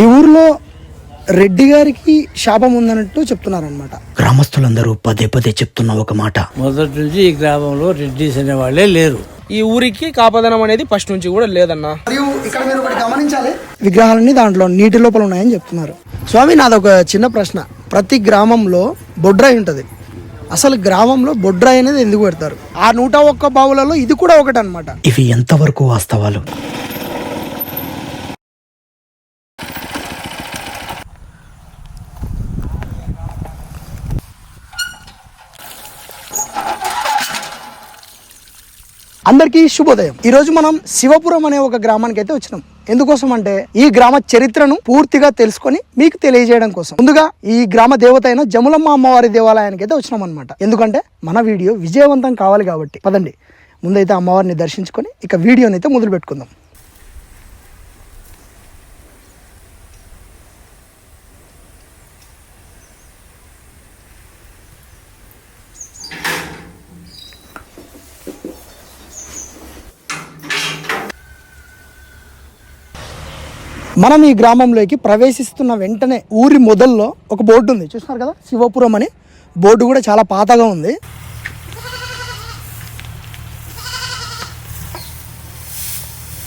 ఈ ఊర్లో రెడ్డి గారికి శాపం ఉందన్నట్టు చెప్తున్నారనమాట గ్రామస్తులందరూ పదే పదే చెప్తున్న ఒక మాట. మొదటి నుంచి ఈ గ్రామంలో రెడ్డిస్ అనే వాళ్ళే లేరు. ఈ ఊరికి కాపదనం అనేది ఫస్ట్ నుంచి కూడా లేదన్నా. మరియు ఇక్కడ మీరు ఒకటి గమనించాలి విగ్రహాలన్నీ దాంట్లో నీటి లోపల ఉన్నాయని చెప్తున్నారు. స్వామి నాదొక చిన్న ప్రశ్న. ప్రతి గ్రామంలో బొడ్రాయి ఉంటుంది. అసలు గ్రామంలో బొడ్రాయి అనేది ఎందుకు పెడతారు? ఆ నూట ఒక్క బావులలో ఇది కూడా ఒకటి అనమాట ఇవి ఎంతవరకు వాస్తవాలు? అందరికీ శుభోదయం. ఈ రోజు మనం శివపురం అనే ఒక గ్రామానికి అయితే వచ్చినాం. ఎందుకోసం అంటే ఈ గ్రామ చరిత్రను పూర్తిగా తెలుసుకొని మీకు తెలియజేయడం కోసం. ముందుగా ఈ గ్రామ దేవత అయిన జములమ్మ అమ్మవారి దేవాలయానికి అయితే వచ్చినాం అనమాట ఎందుకంటే మన వీడియో విజయవంతం కావాలి కాబట్టి. పదండి ముందైతే అమ్మవారిని దర్శించుకొని ఇక వీడియోని అయితే మొదలు పెట్టుకుందాం మనం ఈ గ్రామంలోకి ప్రవేశిస్తున్న వెంటనే ఊరి మొదల్లో ఒక బోర్డు ఉంది. చూస్తున్నారు కదా? శివపురం అని. బోర్డు కూడా చాలా పాతగా ఉంది.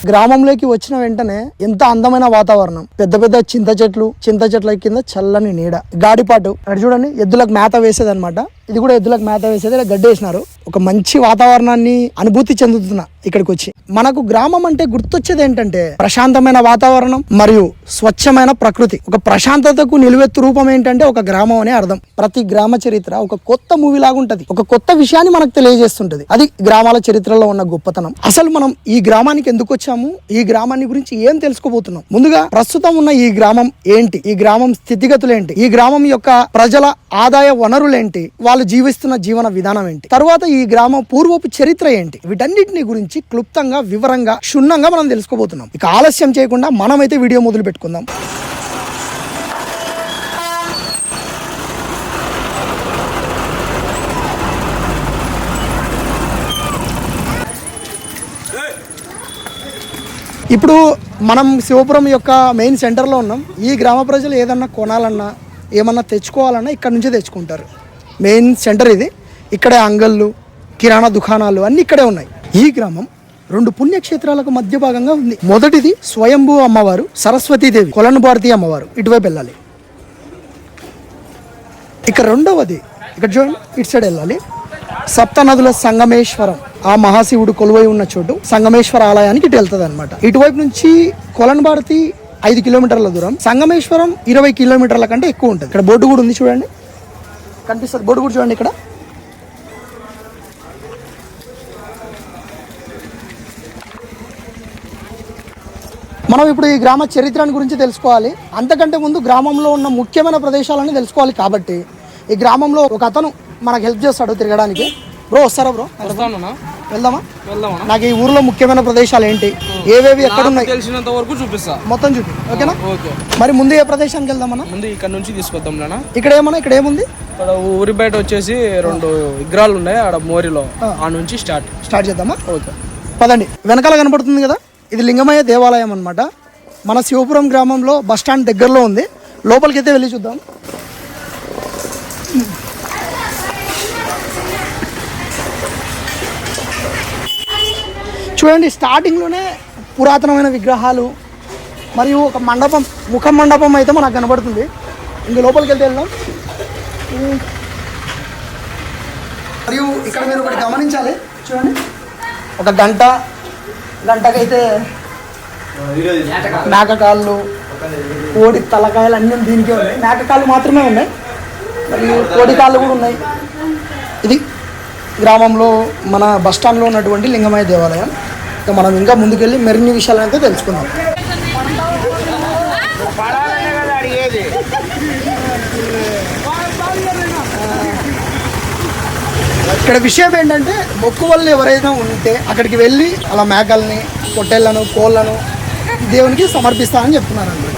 గ్రామంలోకి వచ్చిన వెంటనే ఎంత అందమైన వాతావరణం. పెద్ద పెద్ద చింత చెట్లు చింత చెట్ల కింద చల్లని నీడ. గాడిపాటు. అక్కడ చూడండి ఎద్దులకు మేత వేసేది అనమాట ఇది కూడా ఎద్దులకు మేత వేసేది ఇలా గడ్డి వేసినారు ఒక మంచి వాతావరణాన్ని అనుభూతి చెందుతున్నా ఇక్కడికి వచ్చి మనకు గ్రామం అంటే గుర్తొచ్చేది ఏంటంటే ప్రశాంతమైన వాతావరణం మరియు స్వచ్ఛమైన ప్రకృతి. ఒక ప్రశాంతతకు నిలువెత్తు రూపం ఏంటంటే ఒక గ్రామం అనే అర్థం. ప్రతి గ్రామ చరిత్ర ఒక కొత్త మూవీ లాగా ఉంటది. ఒక కొత్త విషయాన్ని మనకు తెలియజేస్తుంటది. అది గ్రామాల చరిత్రలో ఉన్న గొప్పతనం. అసలు మనం ఈ గ్రామానికి ఎందుకు వచ్చాము ఈ గ్రామాన్ని గురించి ఏం తెలుసుకోబోతున్నాం? ముందుగా ప్రస్తుతం ఉన్న ఈ గ్రామం ఏంటి? ఈ గ్రామం స్థితిగతులు ఏంటి? ఈ గ్రామం యొక్క ప్రజల ఆదాయ వనరులేంటి వాళ్ళు జీవిస్తున్న జీవన విధానం ఏంటి? తర్వాత ఈ గ్రామం పూర్వపు చరిత్ర ఏంటి? వీటన్నిటిని గురించి క్లుప్తంగా వివరంగా క్షుణ్ణంగా మనం తెలుసుకోబోతున్నాం. ఇక ఆలస్యం చేయకుండా మనమైతే వీడియో మొదలు పెట్టుకుందాం ఇప్పుడు మనం శివపురం యొక్క మెయిన్ సెంటర్లో ఉన్నాం. ఈ గ్రామ ప్రజలు ఏదన్నా కొనాలన్నా ఏమన్నా తెచ్చుకోవాలన్నా ఇక్కడ నుంచే తెచ్చుకుంటారు. మెయిన్ సెంటర్ ఇది. ఇక్కడే అంగళ్ళు కిరాణా దుకాణాలు అన్నీ ఇక్కడే ఉన్నాయి. ఈ గ్రామం రెండు పుణ్యక్షేత్రాలకు మధ్య భాగంగా ఉంది. మొదటిది స్వయంభూ అమ్మవారు సరస్వతీదేవి కొలను భారతి అమ్మవారు. ఇటువైపు వెళ్ళాలి. ఇక రెండవది ఇక్కడ చూడండి ఇటు సైడ్ వెళ్ళాలి. సప్తనదుల సంగమేశ్వరం ఆ మహాశివుడు కొలువై ఉన్న చోటు సంగమేశ్వర ఆలయానికి ఇటు వెళ్తుంది అనమాట ఇటువైపు నుంచి కొలన్ భారతి ఐదు కిలోమీటర్ల దూరం సంగమేశ్వరం ఇరవై కిలోమీటర్ల కంటే ఎక్కువ ఉంటుంది. ఇక్కడ బోర్డు కూడా ఉంది చూడండి. కనిపిస్తుంది. బోర్డు కూడా చూడండి ఇక్కడ. మనం ఇప్పుడు ఈ గ్రామ చరిత్రను గురించి తెలుసుకోవాలి. అంతకంటే ముందు గ్రామంలో ఉన్న ముఖ్యమైన ప్రదేశాలని తెలుసుకోవాలి కాబట్టి ఈ గ్రామంలో ఒక అతను మనకు హెల్ప్ చేస్తాడు తిరగడానికి. బ్రో వస్తారా బ్రో వెళ్దామా? వెళ్దామన్నా. నాకు ఈ ఊర్లో ముఖ్యమైన ప్రదేశాలు ఏంటి? ఏవేవి ఎక్కడ ఉన్నాయి? తెలిసినంత వరకు చూపిస్తా. మొత్తం చూపి ఓకేనా? ఓకే. మరి ముందు ఏ ప్రదేశానికి వెళ్దామన్నా? ముందు ఇక్కడ నుంచి తీసుకొద్దాం నాన్న. ఇక్కడ ఏమన్నా ఇక్కడ ఏముంది? ఇక్కడ ఊరి బయట వచ్చేసి రెండు విగ్రహాలు ఉన్నాయి ఆడ మోరిలో. ఆ. నుంచి స్టార్ట్. స్టార్ట్ చేద్దామా? ఓకే. పదండి. వెనకాల కనపడుతుంది కదా? ఇది లింగమయ్య దేవాలయం అన్నమాట. మన శివపురం గ్రామంలో బస్ స్టాండ్ దగ్గరలో ఉంది. లోపలికి అయితే వెళ్ళి చూద్దాం. చూడండి స్టార్టింగ్లోనే పురాతనమైన విగ్రహాలు మరియు ఒక మండపం ముఖ మండపం అయితే మనకు కనబడుతుంది. ఇంక లోపలికి వెళ్తే వెళ్దాం. మరియు ఇక్కడ మీరు ఒకటి గమనించాలి. చూడండి. ఒక గంట గంటకైతే మేకకాళ్ళు కోడి తలకాయలు అన్నీ దీనికే ఉన్నాయి. మేకకాళ్ళు మాత్రమే ఉన్నాయి. మరియు కోడి కాళ్ళు కూడా ఉన్నాయి. ఇది గ్రామంలో మన బస్ స్టాండ్లో ఉన్నటువంటి లింగమయ్య దేవాలయం. ఇక మనం ఇంకా ముందుకెళ్ళి మరిన్ని విషయాలు అయితే తెలుసుకుందాం. ఇక్కడ విషయం ఏంటంటే మొక్కువల్ని ఎవరైనా ఉంటే అక్కడికి వెళ్ళి అలా మేకల్ని పొట్టేళ్ళను కోళ్ళను దేవునికి సమర్పిస్తానని చెప్తున్నారు అన్నమాట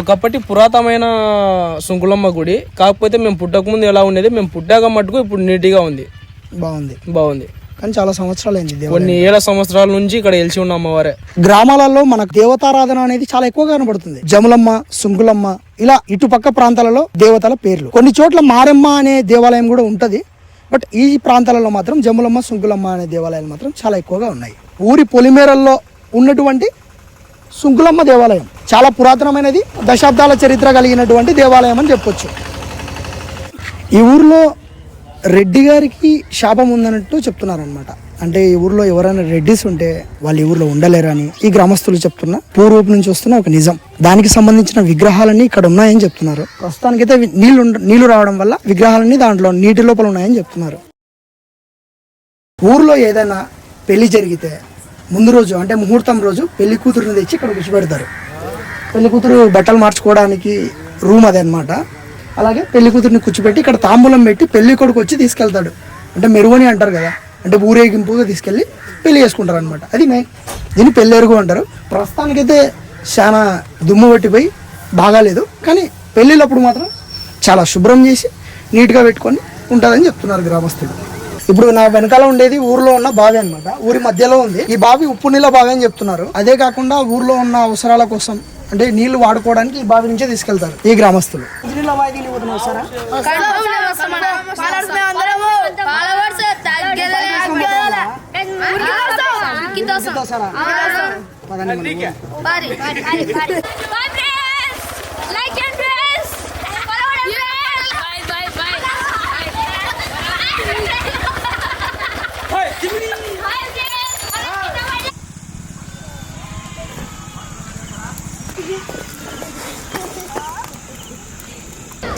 ఒకప్పటి పురాతనమైన సుంకులమ్మ గుడి కాకపోతే మేము పుట్టకముందు ఎలా ఉండేది? మేము పుట్టాక మట్టుకు ఇప్పుడు నీట్గా ఉంది. బాగుంది. బాగుంది. కానీ చాలా సంవత్సరాలు అయింది కొన్ని ఏళ్ళ సంవత్సరాల నుంచి ఇక్కడ వెలిసి ఉన్న అమ్మవారే. గ్రామాలలో మనకు దేవతారాధన అనేది చాలా ఎక్కువగా కనబడుతుంది. జములమ్మ సుంకులమ్మ ఇలా ఇటుపక్క ప్రాంతాలలో దేవతల పేర్లు. కొన్ని చోట్ల మారెమ్మ అనే దేవాలయం కూడా ఉంటది. బట్ ఈ ప్రాంతాలలో మాత్రం జములమ్మ సుంకులమ్మ అనే దేవాలయాలు మాత్రం చాలా ఎక్కువగా ఉన్నాయి. ఊరి పొలిమేరల్లో ఉన్నటువంటి సుంకులమ్మ దేవాలయం. చాలా పురాతనమైనది. దశాబ్దాల చరిత్ర కలిగినటువంటి దేవాలయం అని చెప్పొచ్చు. ఈ ఊర్లో రెడ్డి గారికి శాపం ఉందన్నట్టు చెప్తున్నారనమాట అంటే ఈ ఊర్లో ఎవరైనా రెడ్డిస్ ఉంటే వాళ్ళు ఈ ఊర్లో ఉండలేరని ఈ గ్రామస్తులు చెప్తున్న పూర్వపు నుంచి వస్తున్న ఒక నిజం. దానికి సంబంధించిన విగ్రహాలన్నీ ఇక్కడ ఉన్నాయని చెప్తున్నారు. ప్రస్తుతానికైతే నీళ్ళు నీళ్ళు రావడం వల్ల విగ్రహాలన్నీ దాంట్లో నీటి లోపల ఉన్నాయని చెప్తున్నారు. ఊర్లో ఏదైనా పెళ్ళి జరిగితే ముందు రోజు అంటే ముహూర్తం రోజు పెళ్ళి కూతురుని తెచ్చి ఇక్కడ కూర్చోబెడతారు. పెళ్ళి కూతురు బట్టలు మార్చుకోవడానికి రూమ్ అదే అనమాట అలాగే పెళ్ళి కూతురిని కూర్చోబెట్టి ఇక్కడ తాంబూలం పెట్టి పెళ్ళి కొడుకు వచ్చి తీసుకెళ్తాడు. అంటే మెరుగని అంటారు కదా అంటే ఊరేగింపుగా తీసుకెళ్ళి పెళ్ళి చేసుకుంటారు అనమాట అది మే దీన్ని పెళ్ళెరుగు అంటారు. ప్రస్తుతానికైతే చాలా దుమ్ము పట్టిపోయి బాగాలేదు కానీ పెళ్ళిళ్ళప్పుడు మాత్రం చాలా శుభ్రం చేసి నీట్గా పెట్టుకొని ఉంటుందని చెప్తున్నారు గ్రామస్తులు. ఇప్పుడు నా వెనకాల ఉండేది ఊర్లో ఉన్న బావి అన్నమాట. ఊరి మధ్యలో ఉంది. ఈ బావి ఉప్పు నీళ్ళ బావి అని చెప్తున్నారు. అదే కాకుండా ఊర్లో ఉన్న అవసరాల కోసం అంటే నీళ్ళు వాడుకోవడానికి ఈ బావి నుంచే తీసుకెళ్తారు ఈ గ్రామస్తులు.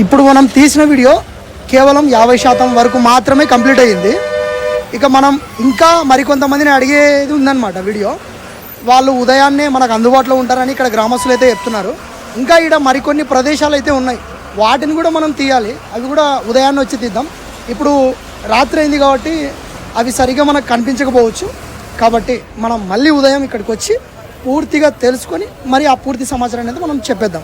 ఇప్పుడు మనం తీసిన వీడియో కేవలం యాభై శాతం వరకు మాత్రమే కంప్లీట్ అయ్యింది. ఇక మనం ఇంకా మరికొంతమందిని అడిగేది ఉందన్నమాట వీడియో. వాళ్ళు ఉదయాన్నే మనకు అందుబాటులో ఉంటారని ఇక్కడ గ్రామస్తులు అయితే చెప్తున్నారు. ఇంకా ఇక్కడ మరికొన్ని ప్రదేశాలు అయితే ఉన్నాయి. వాటిని కూడా మనం తీయాలి. అవి కూడా ఉదయాన్నే వచ్చి తీద్దాం. ఇప్పుడు రాత్రి అయింది కాబట్టి అవి సరిగా మనకు కనిపించకపోవచ్చు. కాబట్టి మనం మళ్ళీ ఉదయం ఇక్కడికి వచ్చి పూర్తిగా తెలుసుకొని మరి ఆ పూర్తి సమాచారం అనేది మనం చెప్పేద్దాం.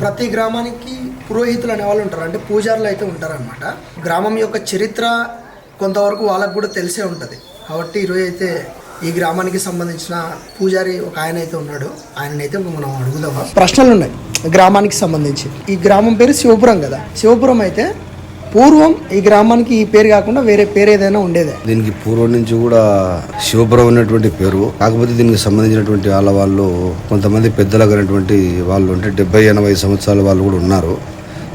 ప్రతి గ్రామానికి పురోహితులు అనే వాళ్ళు ఉంటారు. అంటే పూజారులు అయితే ఉంటారనమాట గ్రామం యొక్క చరిత్ర కొంతవరకు వాళ్ళకు కూడా తెలిసే ఉంటుంది. కాబట్టి ఈరోజు అయితే ఈ గ్రామానికి సంబంధించిన పూజారి ఒక ఆయన అయితే ఉన్నాడు. ఆయననైతే మనం అడుగుదాం. ప్రశ్నలు ఉన్నాయి. గ్రామానికి సంబంధించి. ఈ గ్రామం పేరు శివపురం కదా. శివపురం అయితే పూర్వం ఈ గ్రామానికి ఈ పేరు కాకుండా వేరే పేరు ఏదైనా ఉండేదే. దీనికి పూర్వం నుంచి కూడా శివపురం ఉన్నటువంటి పేరు. కాకపోతే దీనికి సంబంధించినటువంటి వాళ్ళ వాళ్ళు కొంతమంది పెద్దలగినటువంటి వాళ్ళు అంటే డెబ్బై ఎనభై సంవత్సరాల వాళ్ళు కూడా ఉన్నారు.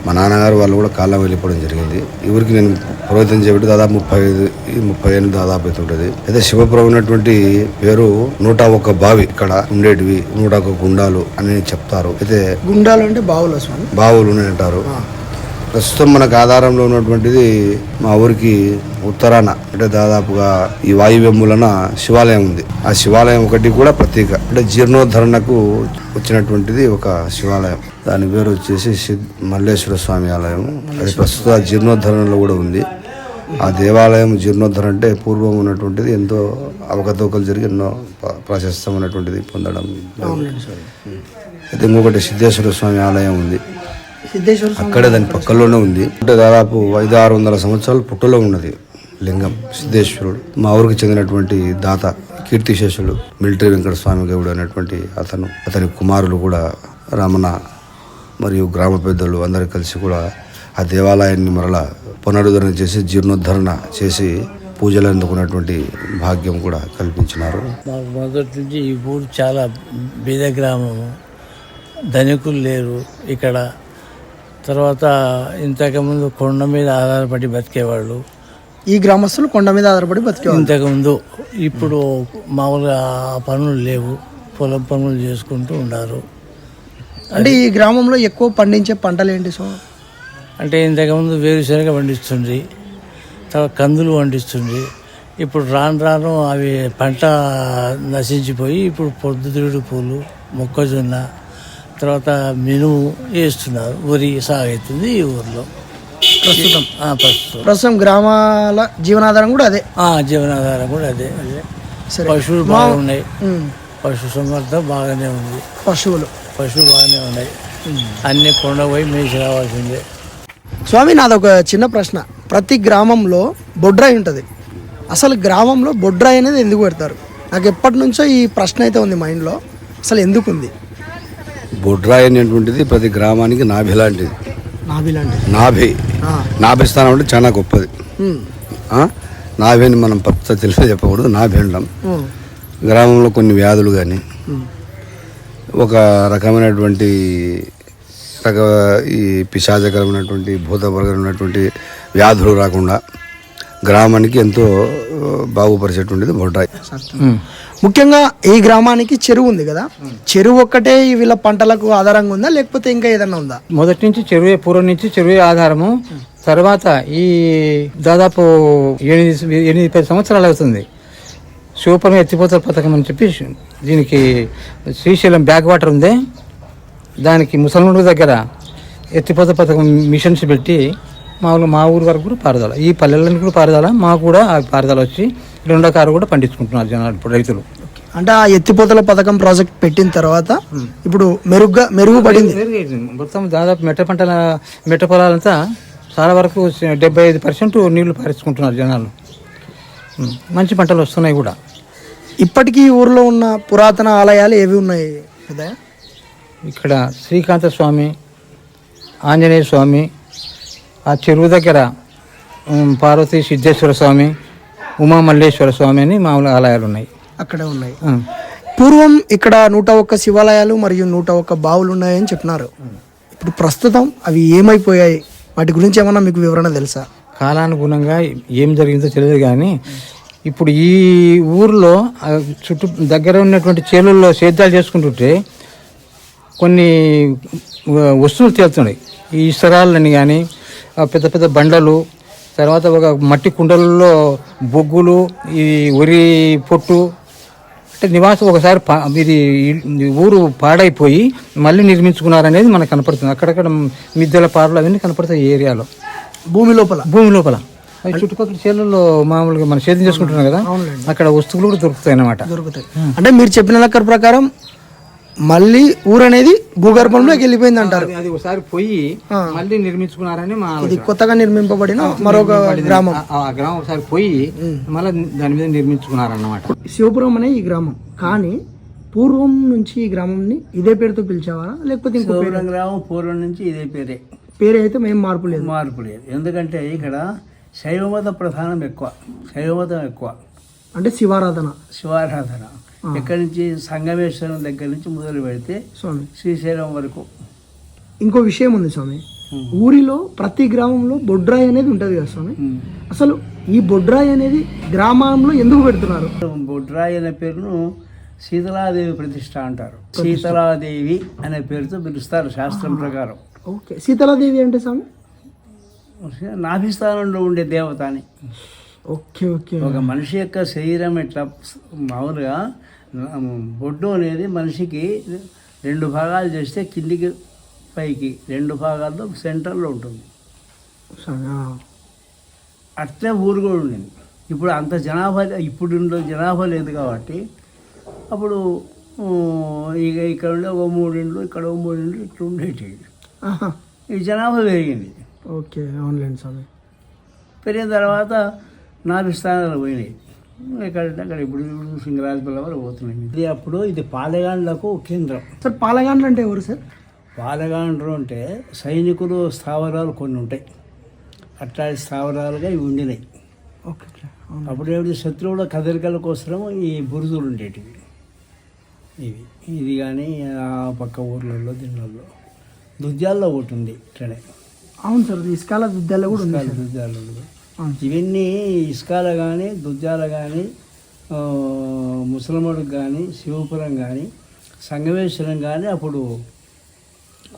మా నాన్నగారు వాళ్ళు కూడా కాలం వెళ్ళిపోవడం జరిగింది. ఊరికి నేను పురోహితం చేయబట్టి దాదాపు ముప్పై ఐదు ఈ ముప్పై ఏళ్ళు దాదాపు అయితే ఉంటుంది అయితే శివపురం ఉన్నటువంటి పేరు నూట ఒక్క బావి ఇక్కడ ఉండేటివి. నూట ఒక్క గుండాలు అని చెప్తారు. అయితే గుండాలు అంటే బావుల బావులు అంటారు ప్రస్తుతం మనకు ఆధారంలో ఉన్నటువంటిది మా ఊరికి ఉత్తరాన అంటే దాదాపుగా ఈ వాయువ్యములన శివాలయం ఉంది. ఆ శివాలయం ఒకటి కూడా ప్రత్యేక అంటే జీర్ణోద్ధరణకు వచ్చినటువంటిది ఒక శివాలయం. దాని పేరు వచ్చేసి మల్లేశ్వర స్వామి ఆలయం. అది ప్రస్తుత జీర్ణోద్ధరణలో కూడా ఉంది. ఆ దేవాలయం జీర్ణోద్ధరణ అంటే పూర్వం ఉన్నటువంటిది ఎంతో అవకతవకలు జరిగి ఎన్నో ప్ర- ప్రాశస్త్యమైనటువంటిది పొందడం. అయితే ఇంకొకటి సిద్ధేశ్వర స్వామి ఆలయం ఉంది. అక్కడ దాని పక్కలోనే ఉంది. అంటే దాదాపు ఐదు ఆరు వందల సంవత్సరాలు పుట్టలో ఉన్నది లింగం సిద్ధేశ్వరుడు. మా ఊరికి చెందినటువంటి దాత కీర్తిశేషుడు మిలిటరీ వెంకట స్వామి గౌడు అనేటువంటి అతను అతని కుమారులు కూడా రమణ మరియు గ్రామ పెద్దలు అందరు కలిసి కూడా ఆ దేవాలయాన్ని మరలా పునరుద్ధరణ చేసి జీర్ణోద్ధరణ చేసి పూజలు అందుకున్నటువంటి భాగ్యం కూడా కల్పించినారు. మాకు మొదటి నుంచి ఈ ఊరు చాలా బీద గ్రామము. ధనికులు లేరు. ఇక్కడ తర్వాత ఇంతకుముందు కొండ మీద ఆధారపడి బతికేవాళ్ళు. ఈ గ్రామస్తులు కొండ మీద ఆధారపడి బతికేవాళ్ళు. ఇంతకుముందు ఇప్పుడు మామూలుగా ఆ పనులు లేవు. పొలం పనులు చేసుకుంటూ ఉన్నారు అంటే ఈ గ్రామంలో ఎక్కువ పండించే పంటలు ఏంటి స్వామి అంటే ఇంతకుముందు వేరుశనగ పండిస్తుంది తర్వాత కందులు పండిస్తుంది ఇప్పుడు రాను రాను అవి పంట నశించిపోయి ఇప్పుడు పొద్దుతిరుగుడు పూలు మొక్కజొన్న తర్వాత మినుము వేస్తున్నారు. వరి సాగు అవుతుంది ఈ ఊర్లో. ప్రస్తుతం. ప్రస్తుతం. ప్రస్తుతం గ్రామాల జీవనాధారం కూడా అదే. ఆ, జీవనాధారం కూడా అదే అదే. పశువులు బాగున్నాయి. పశు సంవర్ధన బాగానే ఉంది. పశువులు. పశువులు బాగానే ఉన్నాయి. అన్ని కొండ పోయి మేసి రావాల్సిందే. స్వామి నాది ఒక చిన్న ప్రశ్న. ప్రతి గ్రామంలో బొడ్రాయి ఉంటుంది. అసలు గ్రామంలో బొడ్రాయి అనేది ఎందుకు పెడతారు? నాకు ఎప్పటి నుంచో ఈ ప్రశ్న అయితే ఉంది మైండ్లో. అసలు ఎందుకు ఉంది బొడ్రాయి అనేటువంటిది ప్రతి గ్రామానికి నాభి లాంటిది. నాభి నాభి. స్థానం అంటే చాలా గొప్పది? నాభి అని మనం పచ్చ తెలిసి చెప్పకూడదు నాభి అంటాం. గ్రామంలో కొన్ని వ్యాధులు కానీ ఒక రకమైనటువంటి రక ఈ పిశాచకరమైనటువంటి భూతపరకమైనటువంటి వ్యాధులు రాకుండా గ్రామానికి ఎంతో బాగుపరిచేటువంటిది బొడ్రాయి ముఖ్యంగా ఈ గ్రామానికి చెరువు ఉంది కదా? చెరువు ఒక్కటే ఈ వీళ్ళ పంటలకు ఆధారంగా ఉందా? లేకపోతే ఇంకా ఏదైనా ఉందా? మొదటి నుంచి చెరువే పూర్వం నుంచి చెరువే ఆధారము. తర్వాత ఈ దాదాపు ఎనిమిది ఎనిమిది పది సంవత్సరాలు అవుతుంది. శివపురం ఎత్తిపోతల పథకం అని చెప్పి దీనికి శ్రీశైలం బ్యాక్ వాటర్ ఉంది. దానికి ముసలిముడు దగ్గర ఎత్తిపోత పథకం మిషన్స్ పెట్టి మామూలుగా మా ఊరు వరకు కూడా పారుదల. ఈ పల్లెలకు కూడా పారుదల. మాకు కూడా ఆ పారుదల వచ్చి రెండో కారు కూడా పండించుకుంటున్నారు జనాలు ఇప్పుడు రైతులు. అంటే ఆ ఎత్తిపోతల పథకం ప్రాజెక్ట్ పెట్టిన తర్వాత ఇప్పుడు మెరుగ్గా మెరుగుపడింది మొత్తం దాదాపు మెట్ట పంటల మెట్ట పొలాలంతా చాలా వరకు డెబ్బై ఐదు పర్సెంట్ నీళ్ళు పారించుకుంటున్నారు జనాలు. మంచి పంటలు వస్తున్నాయి కూడా. ఇప్పటికీ ఊర్లో ఉన్న పురాతన ఆలయాలు ఏవి ఉన్నాయి? ఇక్కడ శ్రీకాంత స్వామి ఆంజనేయ స్వామి ఆ చెరువు దగ్గర పార్వతీ సిద్ధేశ్వర స్వామి ఉమా మల్లేశ్వర స్వామి అని మామూలు ఆలయాలు ఉన్నాయి అక్కడే ఉన్నాయి. పూర్వం ఇక్కడ నూట ఒక్క శివాలయాలు మరియు నూట ఒక్క బావులు ఉన్నాయని చెప్పినారు. ఇప్పుడు ప్రస్తుతం అవి ఏమైపోయాయి? వాటి గురించి ఏమన్నా మీకు వివరణ తెలుసా? కాలానుగుణంగా ఏం జరిగిందో తెలియదు కానీ ఇప్పుడు ఈ ఊర్లో చుట్టూ దగ్గర ఉన్నటువంటి చేలుల్లో సేద్యాలు చేసుకుంటుంటే కొన్ని వస్తువులు తేలుతున్నాయి. ఈ ఇసరాలని కానీ పెద్ద పెద్ద బండలు తర్వాత ఒక మట్టి కుండలలో బొగ్గులు ఈ వరి పొట్టు అంటే నివాసం ఒకసారి ఇది ఊరు పాడైపోయి మళ్ళీ నిర్మించుకున్నారనేది మనకు కనపడుతుంది. అక్కడక్కడ మిద్దెల పారలు అవన్నీ కనపడతాయి ఈ ఏరియాలో. భూమి లోపల? భూమి లోపల. చుట్టుపక్కల చేనుల్లో మామూలుగా మనం సేద్యం చేసుకుంటున్నాం కదా అక్కడ వస్తువులు కూడా దొరుకుతాయి అన్నమాట. దొరుకుతాయి. అంటే మీరు చెప్పిన లెక్క ప్రకారం మళ్ళీ ఊరు అనేది భూగర్భంలోకి వెళ్ళిపోయింది అంటారు అది ఒకసారి పోయి మళ్ళీ నిర్మించుకున్నారని మా ఇది కొత్తగా నిర్మింపబడిన మరొక గ్రామం. ఆ- గ్రామం ఒకసారి పోయి మళ్ళీ దాని మీద నిర్మించుకున్నారన్నమాట. శివపురం అనే ఈ గ్రామం. కానీ పూర్వం నుంచి ఈ గ్రామంని ఇదే పేరుతో పిలిచేవారా? లేకపోతే ఇంకో పేరు? గ్రామం పూర్వం నుంచి ఇదే పేరే. పేరు అయితే మేము మార్పు లేదు. మార్పు లేదు. ఎందుకంటే ఇక్కడ శైవమత ప్రధానం ఎక్కువ. శైవమతం ఎక్కువ. అంటే శివారాధన. శివారాధన. ఎక్కడి నుంచి? సంగమేశ్వరం దగ్గర నుంచి మొదలు పెడితే స్వామి. శ్రీశైలం వరకు. ఇంకో విషయం ఉంది స్వామి. ఊరిలో ప్రతి గ్రామంలో బొడ్రాయి అనేది ఉంటుంది కదా స్వామి. అసలు ఈ బొడ్రాయి అనేది గ్రామంలో ఎందుకు పెడుతున్నారు? బొడ్రాయి అనే పేరును శీతలాదేవి ప్రతిష్ట అంటారు. శీతలాదేవి అనే పేరుతో పిలుస్తారు శాస్త్రం ప్రకారం. ఓకే. శీతలాదేవి అంటే స్వామి? నాభిస్థానంలో ఉండే దేవత అని. Okay okay. ఒక మనిషి యొక్క శరీరం ఎట్లా మామూలుగా బొడ్డు అనేది మనిషికి రెండు భాగాలు చేస్తే కిందికి పైకి రెండు భాగాల్లో సెంటర్లో ఉంటుంది. అట్లే ఊరు కూడా ఉండింది. ఇప్పుడు అంత జనాభా ఇప్పుడు జనాభా లేదు కాబట్టి అప్పుడు ఇక ఇక్కడ ఉండే ఒక మూడిండ్లు ఇక్కడ ఒక మూడిండ్లు ఇట్లా ఉండేటివి. ఈ జనాభా పెరిగింది. ఓకే అవునులేండి స్వామి. పెరిగిన తర్వాత నాలుగు స్థానాలు పోయినాయి. ఎక్కడంటే అక్కడ ఇప్పుడు ఇప్పుడు సింగరాజపల్లి వరకు పోతున్నాయి ఇది అప్పుడు ఇది పాలెగాండ్లకు కేంద్రం. సార్ పాలగాండ్లు అంటే ఎవరు సార్? పాలెగాండ్రు అంటే సైనికులు స్థావరాలు కొన్ని ఉంటాయి. అట్లాంటి స్థావరాలుగా ఇవి ఉండినాయి. ఓకే. అప్పుడు ఏమిటి శత్రువుల కదలికల కోసం ఈ బురుజులు ఉండేటివి. ఇవి ఇది కానీ ఆ పక్క ఊర్లలో దీనిలో దుద్యాల్లో ఒకటి ఉంది ఇట్లనే. అవును సార్ ఇసుకాల విద్యాలయ కూడా ఉంది ఇసుకాల సార్. ఇవన్నీ ఇసుకాల కానీ దుద్యాల కానీ ముసలమడుగు కానీ శివపురం కానీ సంగమేశ్వరం కానీ అప్పుడు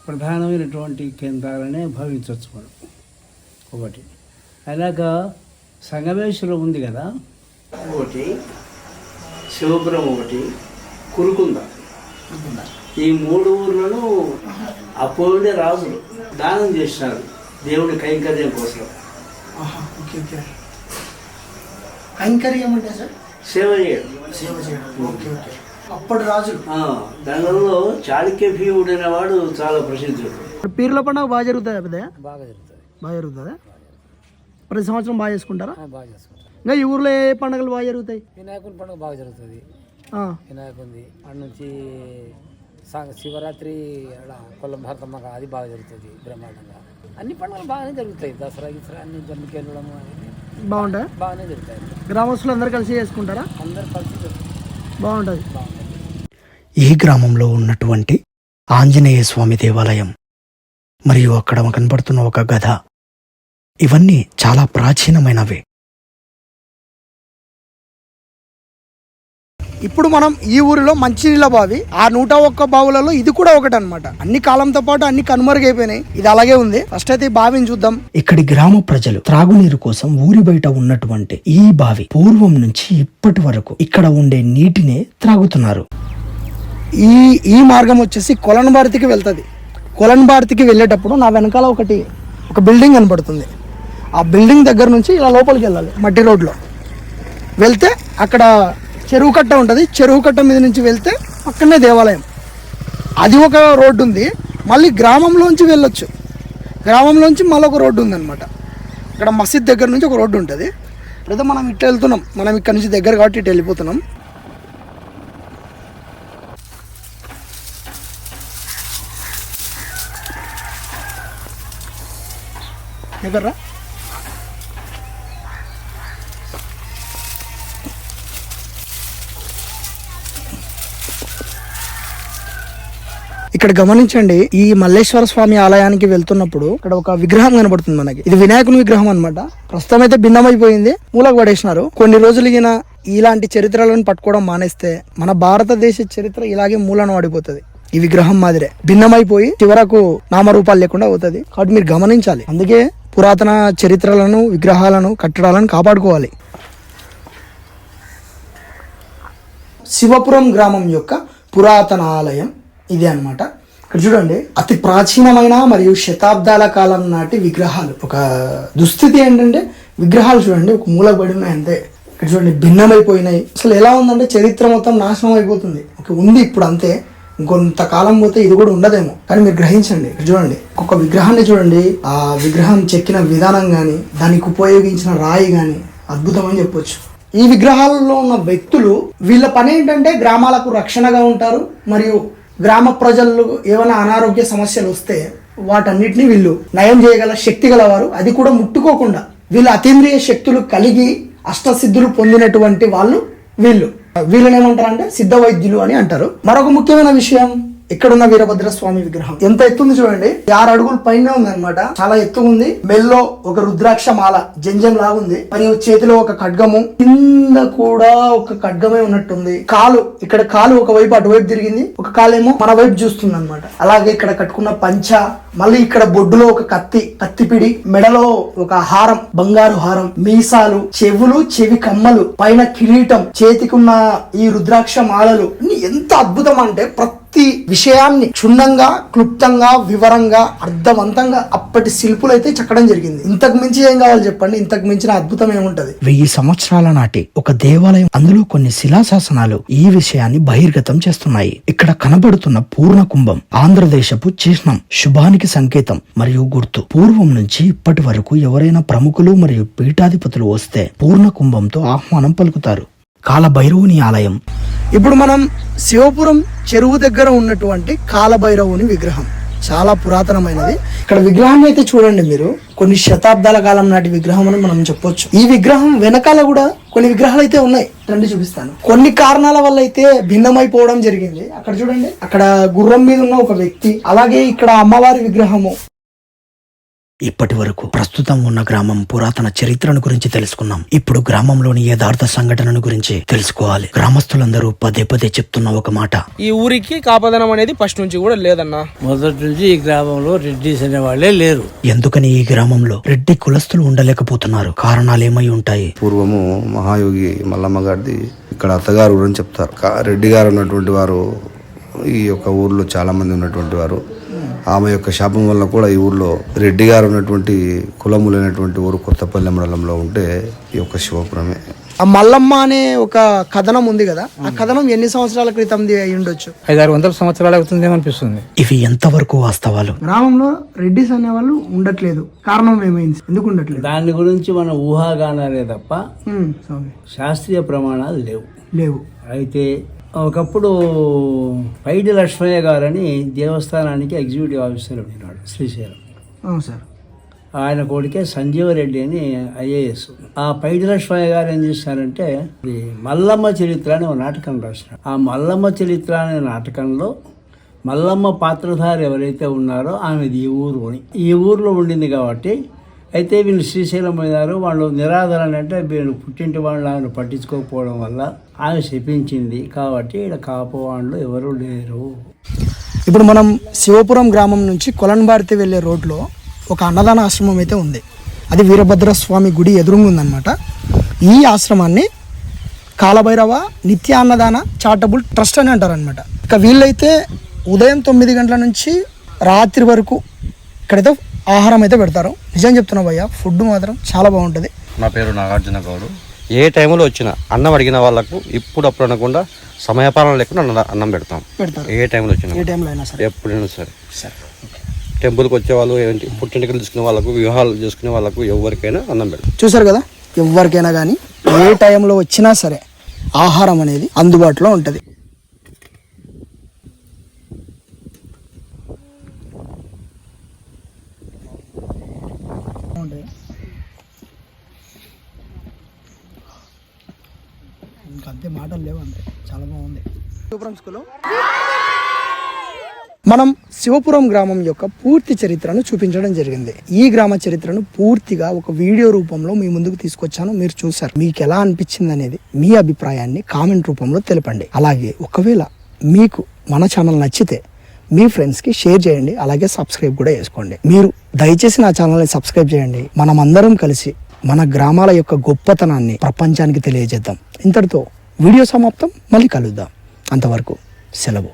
ప్రధానమైనటువంటి కేంద్రాలనే భావించవచ్చు మనం ఒకటి. అలాగా సంగమేశ్వరం ఉంది కదా? ఒకటి. శివపురం ఒకటి. కురుకుంద. ఈ మూడు ఊర్లను అప్పుడే రాజులు దానం చేసినారు దేవుడి కైంకర్యం కోసం. Okay okay. కైంకర్యం అంటే సార్? సేవ చేయడం. సేవ చేయడం. Okay okay. అప్పటి రాజులు. ఆ, దానిలో చాళుక్య భీముడు అనేవాడు చాలా ప్రసిద్ధుడు. పీర్ల పండుగ బాగా జరుగుతుంది పెద్ద బాగా జరుగుతుంది. బాగా జరుగుతుందా? ప్రతి సంవత్సరం బాగా చేసుకుంటారా? బాగా చేసుకుంటాం ఇంకా ఈ ఊర్లో ఏ పండుగలు బాగా జరుగుతాయి? వినాయకుని పండుగ బాగా జరుగుతుంది. ఆ, వినాయకుంది. అక్కడ నుంచి శివరాత్రి కొల్లం భరతమ్మ అది బాగా జరుగుతుంది బ్రహ్మాండంగా. అన్ని పండుగలు బాగానే జరుగుతాయి. దసరా గిసరా అన్ని జమ్మికి వెళ్ళడం అవన్నీ బాగుంటాయి? బాగానే జరుగుతాయి. గ్రామస్తులు అందరు కలిసి చేసుకుంటారా? అందరు కలిసి బాగుంటుంది. ఈ గ్రామంలో ఉన్నటువంటి ఆంజనేయ స్వామి దేవాలయం మరియు అక్కడ కనబడుతున్న ఒక గద ఇవన్నీ చాలా ప్రాచీనమైనవే. ఇప్పుడు మనం ఈ ఊరిలో మంచినీళ్ళ బావి ఆ నూట ఒక్క బావులలో ఇది కూడా ఒకటి అనమాట అన్ని కాలంతో పాటు అన్ని కనుమరుగైపోయినాయి. ఇది అలాగే ఉంది. ఫస్ట్ అయితే ఈ బావిని చూద్దాం. ఇక్కడి గ్రామ ప్రజలు త్రాగునీరు కోసం ఊరి బయట ఉన్నటువంటి ఈ బావి పూర్వం నుంచి ఇప్పటి వరకు ఇక్కడ ఉండే నీటినే త్రాగుతున్నారు. ఈ ఈ మార్గం వచ్చేసి కొలన్ భారతికి వెళ్తుంది. కొలన్ భారతికి వెళ్ళేటప్పుడు నా వెనకాల ఒకటి ఒక బిల్డింగ్ కనపడుతుంది. ఆ బిల్డింగ్ దగ్గర నుంచి ఇలా లోపలికి వెళ్ళాలి మట్టి రోడ్లో. వెళ్తే అక్కడ చెరువు కట్ట ఉంటుంది. చెరువు కట్ట మీద నుంచి వెళ్తే పక్కనే దేవాలయం. అది ఒక రోడ్డు ఉంది. మళ్ళీ గ్రామంలోంచి వెళ్ళొచ్చు. గ్రామంలోంచి మళ్ళీ ఒక రోడ్డు ఉందన్నమాట. ఇక్కడ మసీద్ దగ్గర నుంచి ఒక రోడ్డు ఉంటుంది. లేదా మనం ఇట్లా వెళ్తున్నాం. మనం ఇక్కడ నుంచి దగ్గర కాబట్టి ఇటు వెళ్ళిపోతున్నాం. ఎక్కడ్రా ఇక్కడ గమనించండి ఈ మల్లేశ్వర స్వామి ఆలయానికి వెళ్తున్నప్పుడు ఇక్కడ ఒక విగ్రహం కనబడుతుంది మనకి. ఇది వినాయకుని విగ్రహం అనమాట ప్రస్తుతం అయితే భిన్నమైపోయింది. మూలకు పడేసినారు. కొన్ని రోజులు ఈయన ఇలాంటి చరిత్రలను పట్టుకోవడం మానేస్తే మన భారతదేశ చరిత్ర ఇలాగే మూలను పడిపోతుంది ఈ విగ్రహం మాదిరే. భిన్నమైపోయి చివరకు నామరూపాలు లేకుండా అవుతుంది కాబట్టి మీరు గమనించాలి. అందుకే పురాతన చరిత్రలను విగ్రహాలను కట్టడాలను కాపాడుకోవాలి. శివపురం గ్రామం యొక్క పురాతన ఆలయం. ఇదే అన్నమాట. ఇక్కడ చూడండి అతి ప్రాచీనమైన మరియు శతాబ్దాల కాలం నాటి విగ్రహాలు. ఒక దుస్థితి ఏంటంటే విగ్రహాలు చూడండి ఒక మూల పడి ఉన్నాయి అంతే ఇక్కడ చూడండి భిన్నమైపోయినాయి. అసలు ఎలా ఉందంటే చరిత్ర మొత్తం నాశనం అయిపోతుంది. ఒక ఉంది ఇప్పుడు అంతే. ఇంకొంతకాలం పోతే ఇది కూడా ఉండదేమో. కానీ మీరు గ్రహించండి ఇక్కడ చూడండి. ఒక్కొక్క విగ్రహాన్ని చూడండి ఆ విగ్రహం చెక్కిన విధానం కానీ దానికి ఉపయోగించిన రాయి కానీ అద్భుతం అని చెప్పొచ్చు. ఈ విగ్రహాలలో ఉన్న వ్యక్తులు వీళ్ళ పని ఏంటంటే గ్రామాలకు రక్షణగా ఉంటారు మరియు గ్రామ ప్రజలు ఏమైనా అనారోగ్య సమస్యలు వస్తే వాటన్నిటిని వీళ్ళు నయం చేయగల శక్తి గలవారు. అది కూడా ముట్టుకోకుండా వీళ్ళు అతీంద్రియ శక్తులు కలిగి అష్టసిద్ధులు పొందినటువంటి వాళ్ళు వీళ్ళు. వీళ్ళని ఏమంటారు అంటే సిద్ధ వైద్యులు అని అంటారు. మరొక ముఖ్యమైన విషయం ఇక్కడున్న వీరభద్ర స్వామి విగ్రహం. ఎంత ఎత్తుంది చూడండి. ఆరు అడుగుల పైన ఉంది అనమాట చాలా ఎత్తుగా ఉంది మెల్లో ఒక రుద్రాక్ష మాల జంజం లాగుంది మరియు చేతిలో ఒక ఖడ్గము. కింద కూడా ఒక ఖడ్గమే ఉన్నట్టుంది. కాలు ఇక్కడ కాలు ఒక వైపు అటువైపు తిరిగింది. ఒక కాలేమో మన వైపు చూస్తుంది అనమాట అలాగే ఇక్కడ కట్టుకున్న పంచ మళ్ళీ ఇక్కడ బొడ్డులో ఒక కత్తి కత్తిపిడి మెడలో ఒక హారం బంగారు హారం మీసాలు చెవులు చెవి కమ్మలు పైన కిరీటం చేతికున్న ఈ రుద్రాక్ష మాలలు ఎంత అద్భుతం అంటే ప్రతి విషయాన్ని క్షుణ్ణంగా క్లుప్తంగా వివరంగా అర్థవంతంగా అప్పటి శిల్పులు అయితే చెక్కడం జరిగింది. ఇంతకు మించి ఏం కావాలి చెప్పండి? ఇంతకు మించిన అద్భుతం ఏముంటది? వెయ్యి సంవత్సరాల నాటి ఒక దేవాలయం అందులో కొన్ని శిలాశాసనాలు ఈ విషయాన్ని బహిర్గతం చేస్తున్నాయి. ఇక్కడ కనబడుతున్న పూర్ణ కుంభం ఆంధ్రదేశపు చిహ్నం శుభానికి సంకేతం మరియు గుర్తు. పూర్వం నుంచి ఇప్పటి వరకు ఎవరైనా ప్రముఖులు మరియు పీఠాధిపతులు వస్తే పూర్ణ కుంభంతో ఆహ్వానం పలుకుతారు. కాలభైరవుని ఆలయం. ఇప్పుడు మనం శివపురం చెరువు దగ్గర ఉన్నటువంటి కాలభైరవుని విగ్రహం. చాలా పురాతనమైనది. ఇక్కడ విగ్రహాన్ని అయితే చూడండి మీరు. కొన్ని శతాబ్దాల కాలం నాటి విగ్రహం అని మనం చెప్పొచ్చు. ఈ విగ్రహం వెనకాల కూడా కొన్ని విగ్రహాలు అయితే ఉన్నాయి. రండి చూపిస్తాను. కొన్ని కారణాల వల్ల అయితే భిన్నమైపోవడం జరిగింది. అక్కడ చూడండి. అక్కడ గుర్రం మీద ఉన్న ఒక వ్యక్తి. అలాగే ఇక్కడ అమ్మవారి విగ్రహము. ఇప్పటి వరకు ప్రస్తుతం ఉన్న గ్రామం పురాతన చరిత్రను గురించి తెలుసుకున్నాం. ఇప్పుడు గ్రామంలోని యథార్థ సంఘటనను గురించి తెలుసుకోవాలి. గ్రామస్తులందరూ పదే పదే చెప్తున్న ఒక మాట. ఈ ఊరికి కాపదనం అనేది ఫస్ట్ నుంచి కూడా లేదన్నా. మొదటి నుంచి ఈ గ్రామంలో రెడ్డిస్ అనే వాళ్ళే లేరు. ఎందుకని ఈ గ్రామంలో రెడ్డి కులస్తులు ఉండలేకపోతున్నారు? కారణాలేమై ఉంటాయి? పూర్వము మహాయోగి మల్లమ్మ గారిది ఇక్కడ అత్తగారు అని చెప్తారు. రెడ్డి గారు ఉన్నటువంటి వారు ఈ యొక్క ఊర్లో చాలా మంది ఉన్నటువంటి వారు. ఆమె యొక్క శాపం వల్ల కూడా ఈ ఊర్లో రెడ్డి గారు ఉన్నటువంటి కులములైనటువంటి ఊరు కొత్తపల్లి మండలంలో ఉంటే ఈ యొక్క శివపురమే. ఆ మల్లమ్మ అనే ఒక కథనం ఉంది కదా. ఆ కథనం ఎన్ని సంవత్సరాల క్రితంది అయి ఉండొచ్చు? ఐదారు వందల సంవత్సరాలు అవుతుందేమో అనిపిస్తుంది. ఇవి ఎంతవరకు వాస్తవాలు? గ్రామంలో రెడ్డిస్ అనేవాళ్ళు ఉండట్లేదు. కారణం ఏమైంది? ఎందుకు ఉండట్లేదు? దాని గురించి మన ఊహాగానాలే తప్ప శాస్త్రీయ ప్రమాణాలు లేవు. లేవు. అయితే ఒకప్పుడు పైడి లక్ష్మయ్య గారని దేవస్థానానికి ఎగ్జిక్యూటివ్ ఆఫీసర్ ఉన్నాడు శ్రీశైలం. అవును సార్. ఆయన కొడుకే సంజీవరెడ్డి అని ఐఏఎస్. ఆ పైడి లక్ష్మయ్య గారు ఏం చేశారంటే మల్లమ్మ చరిత్ర అని ఒక నాటకం రాసినారు ఆ మల్లమ్మ చరిత్ర అనే నాటకంలో మల్లమ్మ పాత్రధారి ఎవరైతే ఉన్నారో ఆమెది ఈ ఊరు ఈ ఊర్లో ఉండింది కాబట్టి అయితే వీళ్ళు శ్రీశైలం పోయినారు వాళ్ళు నిరాదరణ అంటే వీళ్ళు పుట్టింటి వాళ్ళు ఆయన పట్టించుకోకపోవడం వల్ల ఆమె శపించింది. కాబట్టి ఇక్కడ కాపు ఎవరూ ఎవరు లేరు. ఇప్పుడు మనం శివపురం గ్రామం నుంచి కొలన్బార్తి వెళ్ళే రోడ్లో ఒక అన్నదాన ఆశ్రమం అయితే ఉంది. అది వీరభద్ర స్వామి గుడి ఎదురుగా ఉందన్నమాట. ఈ ఆశ్రమాన్ని కాలభైరవ నిత్య అన్నదాన చారిటబుల్ ట్రస్ట్ అని అంటారనమాట ఇక వీళ్ళైతే ఉదయం తొమ్మిది గంటల నుంచి రాత్రి వరకు ఇక్కడైతే ఆహారం అయితే పెడతారు. నిజం చెప్తున్నా భయ్య ఫుడ్ మాత్రం చాలా బాగుంటుంది. నా పేరు నాగార్జున గౌడు. ఏ టైంలో వచ్చినా అన్నం అడిగిన వాళ్ళకు ఇప్పుడు అప్పుడు అనకుండా సమయపాలన లేకుండా అన్న- అన్నం పెడతాం. పెడతారు. ఏ టైంలో వచ్చినా ఏ టైంలో అయినా సరే. ఎప్పుడైనా సరే. టెంపుల్కి వచ్చే వాళ్ళు ఏంటి? పుట్టింటికలు తీసుకునే వాళ్ళకు వివాహాలు చేసుకునే వాళ్ళకు ఎవరికైనా అన్నం పెడతాం. చూసారు కదా? ఎవరికైనా కానీ ఏ టైంలో వచ్చినా సరే ఆహారం అనేది అందుబాటులో ఉంటుంది. ఇంకంతే మాటలు లేవు అంతే. చాలా బాగుంది. శివపురం స్కూల్లో మనం శివపురం గ్రామం యొక్క పూర్తి చరిత్రను చూపించడం జరిగింది. ఈ గ్రామ చరిత్రను పూర్తిగా ఒక వీడియో రూపంలో మీ ముందుకు తీసుకొచ్చాను. మీరు చూసారు మీకు ఎలా అనిపించింది అనేది మీ అభిప్రాయాన్ని కామెంట్ రూపంలో తెలపండి. అలాగే ఒకవేళ మీకు మన ఛానల్ నచ్చితే మీ ఫ్రెండ్స్కి షేర్ చేయండి అలాగే సబ్స్క్రైబ్ కూడా చేసుకోండి. మీరు దయచేసి నా ఛానల్ని సబ్స్క్రైబ్ చేయండి. మనం అందరం కలిసి మన గ్రామాల యొక్క గొప్పతనాన్ని ప్రపంచానికి తెలియజేద్దాం. ఇంతటితో వీడియో సమాప్తం. మళ్ళీ కలుద్దాం. అంతవరకు సెలవు.